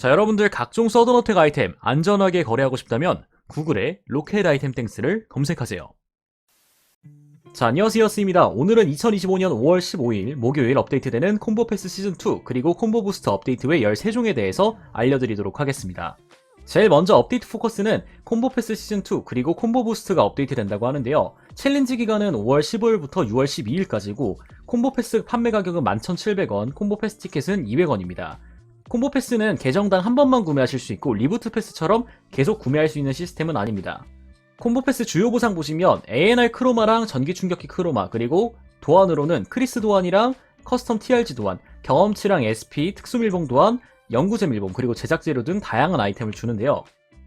자, 여러분들 각종 서든어택 아이템 안전하게 거래하고 싶다면 구글에 로켓 아이템 땡스를 검색하세요. 자, 안녕하세요. 스입니다. 오늘은 2025년 5월 15일 목요일 업데이트되는 콤보 패스 시즌2 그리고 콤보 부스터 업데이트 외 13종에 대해서 알려드리도록 하겠습니다. 제일 먼저 업데이트 포커스는 콤보 패스 시즌2 그리고 콤보 부스트가 업데이트 된다고 하는데요. 챌린지 기간은 5월 15일부터 6월 12일까지고 콤보 패스 판매 가격은 11,700원, 콤보 패스 티켓은 200원입니다. 콤보 패스는 계정당 한 번만 구매하실 수 있고 리부트 패스처럼 계속 구매할 수 있는 시스템은 아닙니다. 콤보 패스 주요 보상 보시면 ANR 크로마랑 전기 충격기 크로마 그리고 도안으로는 크리스 도안이랑 커스텀 TRG 도안, 경험치랑 SP, 특수 밀봉 도안, 연구제 밀봉 그리고 제작 재료 등 다양한 아이템을 주는데요.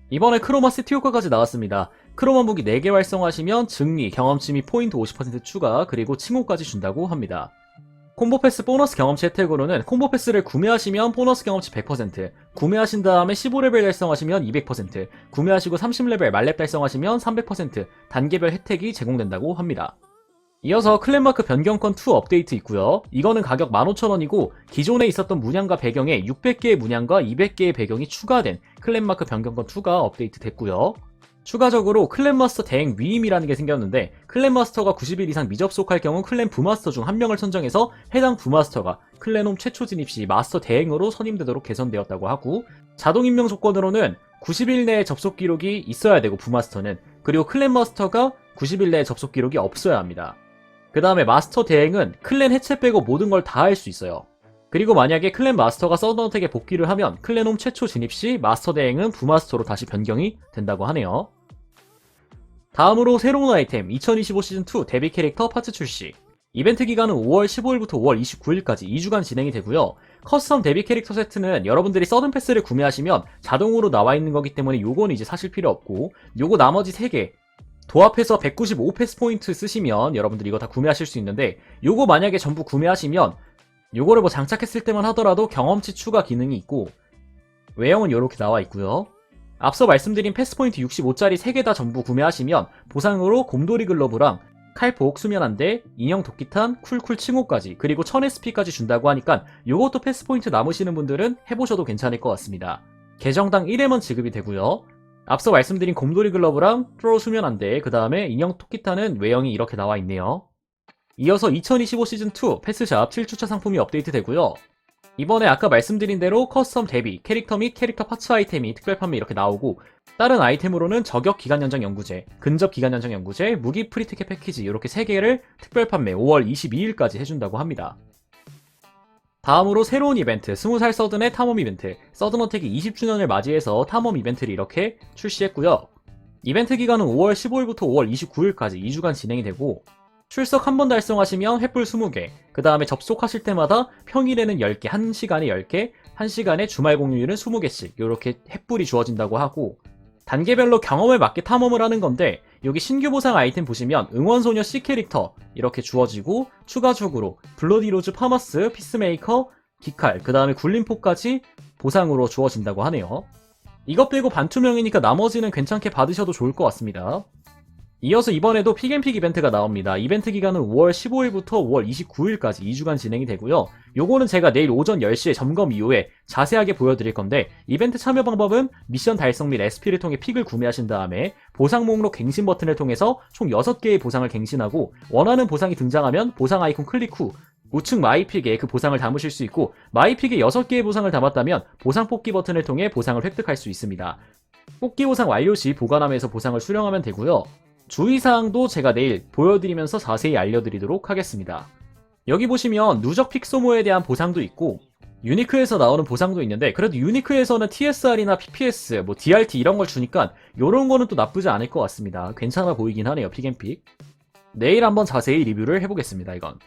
이번에 크로마 세트 효과까지 나왔습니다. 크로마 무기 4개 활성화하시면 증리, 경험치 및 포인트 50% 추가 그리고 칭호까지 준다고 합니다. 콤보 패스 보너스 경험치 혜택으로는 콤보 패스를 구매하시면 보너스 경험치 100%, 구매하신 다음에 15레벨 달성하시면 200%, 구매하시고 30레벨 말렙 달성하시면 300% 단계별 혜택이 제공된다고 합니다. 이어서 클랜마크 변경권 2 업데이트 있고요. 이거는 가격 15,000원이고 기존에 있었던 문양과 배경에 600개의 문양과 200개의 배경이 추가된 클랜마크 변경권 2가 업데이트 됐고요. 추가적으로 클랜마스터 대행 위임이라는 게 생겼는데 클랜마스터가 90일 이상 미접속할 경우 클랜 부마스터 중 한 명을 선정해서 해당 부마스터가 클랜홈 최초 진입 시 마스터 대행으로 선임되도록 개선되었다고 하고 자동 임명 조건으로는 90일 내에 접속 기록이 있어야 되고 부마스터는 그리고 클랜마스터가 90일 내에 접속 기록이 없어야 합니다. 그 다음에 마스터 대행은 클랜 해체 빼고 모든 걸 다 할 수 있어요. 그리고 만약에 클랜 마스터가 서든어택에 복귀를 하면 클랜홈 최초 진입 시 마스터 대행은 부마스터로 다시 변경이 된다고 하네요. 다음으로 새로운 아이템 2025 시즌2 데뷔 캐릭터 파츠 출시 이벤트 기간은 5월 15일부터 5월 29일까지 2주간 진행이 되고요. 커스텀 데뷔 캐릭터 세트는 여러분들이 서든 패스를 구매하시면 자동으로 나와 있는 거기 때문에 요거는 이제 사실 필요 없고 요거 나머지 3개 도합해서 195 패스 포인트 쓰시면 여러분들이 이거 다 구매하실 수 있는데 요거 만약에 전부 구매하시면 요거를 뭐 장착했을 때만 하더라도 경험치 추가 기능이 있고 외형은 이렇게 나와 있고요. 앞서 말씀드린 패스포인트 65짜리 3개 다 전부 구매하시면 보상으로 곰돌이 글러브랑 칼폭, 수면 한대, 인형 도끼탄, 쿨쿨 칭호까지 그리고 1000SP까지 준다고 하니까 요것도 패스포인트 남으시는 분들은 해보셔도 괜찮을 것 같습니다. 계정당 1회만 지급이 되고요. 앞서 말씀드린 곰돌이 글러브랑 프로 수면 한대 그 다음에 인형 토끼탄은 외형이 이렇게 나와 있네요. 이어서 2025 시즌2 패스샵 7주차 상품이 업데이트 되고요. 이번에 아까 말씀드린 대로 커스텀 대비, 캐릭터 및 캐릭터 파츠 아이템이 특별 판매 이렇게 나오고 다른 아이템으로는 저격 기간 연장 연구제, 근접 기간 연장 연구제, 무기 프리 티켓 패키지 이렇게 3개를 특별 판매 5월 22일까지 해준다고 합니다. 다음으로 새로운 이벤트 20살 서든의 탐험 이벤트 서든어택이 20주년을 맞이해서 탐험 이벤트를 이렇게 출시했고요. 이벤트 기간은 5월 15일부터 5월 29일까지 2주간 진행이 되고 출석 한 번 달성하시면 횃불 20개, 그 다음에 접속하실 때마다 평일에는 10개, 1시간에 10개, 1시간에 주말 공유율은 20개씩 이렇게 횃불이 주어진다고 하고 단계별로 경험에 맞게 탐험을 하는 건데 여기 신규 보상 아이템 보시면 응원소녀 C 캐릭터 이렇게 주어지고 추가적으로 블러디로즈 파마스, 피스메이커, 기칼, 그 다음에 굴림포까지 보상으로 주어진다고 하네요. 이것 빼고 반투명이니까 나머지는 괜찮게 받으셔도 좋을 것 같습니다. 이어서 이번에도 픽앤픽 이벤트가 나옵니다. 이벤트 기간은 5월 15일부터 5월 29일까지 2주간 진행이 되고요. 요거는 제가 내일 오전 10시에 점검 이후에 자세하게 보여드릴 건데 이벤트 참여 방법은 미션 달성 및 SP를 통해 픽을 구매하신 다음에 보상 목록 갱신 버튼을 통해서 총 6개의 보상을 갱신하고 원하는 보상이 등장하면 보상 아이콘 클릭 후 우측 마이픽에 그 보상을 담으실 수 있고 마이픽에 6개의 보상을 담았다면 보상 뽑기 버튼을 통해 보상을 획득할 수 있습니다. 뽑기 보상 완료 시 보관함에서 보상을 수령하면 되고요. 주의사항도 제가 내일 보여드리면서 자세히 알려드리도록 하겠습니다. 여기 보시면 누적 픽 소모에 대한 보상도 있고 유니크에서 나오는 보상도 있는데 그래도 유니크에서는 TSR이나 PPS, 뭐 DRT 이런 걸 주니까 요런 거는 또 나쁘지 않을 것 같습니다. 괜찮아 보이긴 하네요, 픽앤픽. 내일 한번 자세히 리뷰를 해보겠습니다, 이건.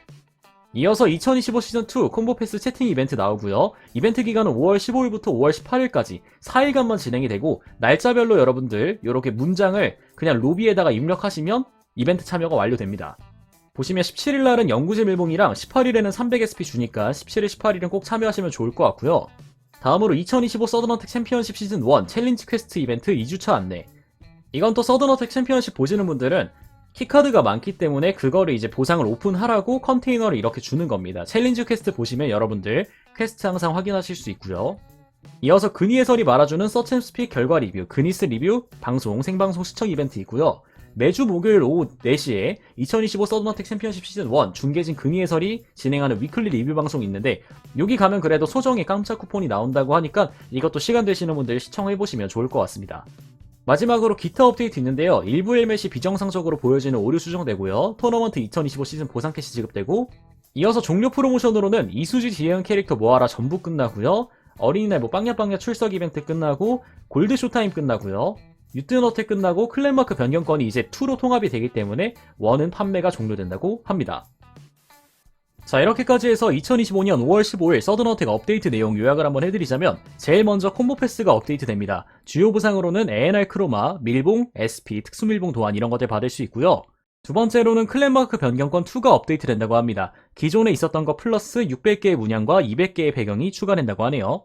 이어서 2025 시즌2 콤보 패스 채팅 이벤트 나오고요. 이벤트 기간은 5월 15일부터 5월 18일까지 4일간만 진행이 되고 날짜별로 여러분들 이렇게 문장을 그냥 로비에다가 입력하시면 이벤트 참여가 완료됩니다. 보시면 17일 날은 연구제 밀봉이랑 18일에는 300SP 주니까 17일, 18일은 꼭 참여하시면 좋을 것 같고요. 다음으로 2025 서든어택 챔피언십 시즌 1 챌린지 퀘스트 이벤트 2주차 안내. 이건 또 서든어택 챔피언십 보시는 분들은 키카드가 많기 때문에 그거를 이제 보상을 오픈하라고 컨테이너를 이렇게 주는 겁니다. 챌린지 퀘스트 보시면 여러분들 퀘스트 항상 확인하실 수 있고요. 이어서 근위 해설이 말아주는 서챔스픽 결과 리뷰, 근위스 리뷰, 방송, 생방송 시청 이벤트 있고요. 매주 목요일 오후 4시에 2025 서든어택 챔피언십 시즌 1 중계진 근위 해설이 진행하는 위클리 리뷰 방송이 있는데 여기 가면 그래도 소정의 깜짝 쿠폰이 나온다고 하니까 이것도 시간 되시는 분들 시청해보시면 좋을 것 같습니다. 마지막으로 기타 업데이트 있는데요. 일부 헬멧이 비정상적으로 보여지는 오류 수정되고요. 토너먼트 2025 시즌 보상 캐시 지급되고 이어서 종료 프로모션으로는 이수지 지혜은 캐릭터 모아라 전부 끝나고요. 어린이날 뭐 빵야빵야 출석 이벤트 끝나고 골드 쇼타임 끝나고요. 유트너텍 끝나고 클랜마크 변경권이 이제 2로 통합이 되기 때문에 1은 판매가 종료된다고 합니다. 자 이렇게까지 해서 2025년 5월 15일 서든어택 업데이트 내용 요약을 한번 해드리자면 제일 먼저 콤보 패스가 업데이트 됩니다. 주요 보상으로는 ANR 크로마, 밀봉, SP, 특수밀봉 도안 이런 것들 받을 수 있고요. 두 번째로는 클랜마크 변경권 2가 업데이트 된다고 합니다. 기존에 있었던 거 플러스 600개의 문양과 200개의 배경이 추가된다고 하네요.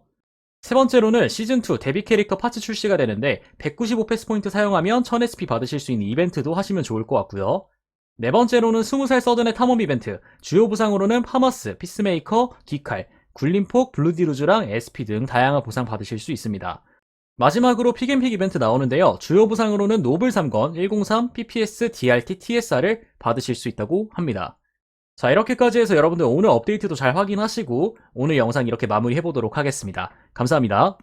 세 번째로는 시즌2 데뷔 캐릭터 파츠 출시가 되는데 195 패스 포인트 사용하면 1000SP 받으실 수 있는 이벤트도 하시면 좋을 것 같고요. 네 번째로는 20살 서든의 탐험 이벤트, 주요 보상으로는 파머스, 피스메이커, 귀칼, 굴림폭, 블루디루즈랑 SP 등 다양한 보상 받으실 수 있습니다. 마지막으로 픽앤픽 이벤트 나오는데요. 주요 보상으로는 노블 3건 103, PPS, DRT, TSR을 받으실 수 있다고 합니다. 자, 이렇게까지 해서 여러분들 오늘 업데이트도 잘 확인하시고 오늘 영상 이렇게 마무리해보도록 하겠습니다. 감사합니다.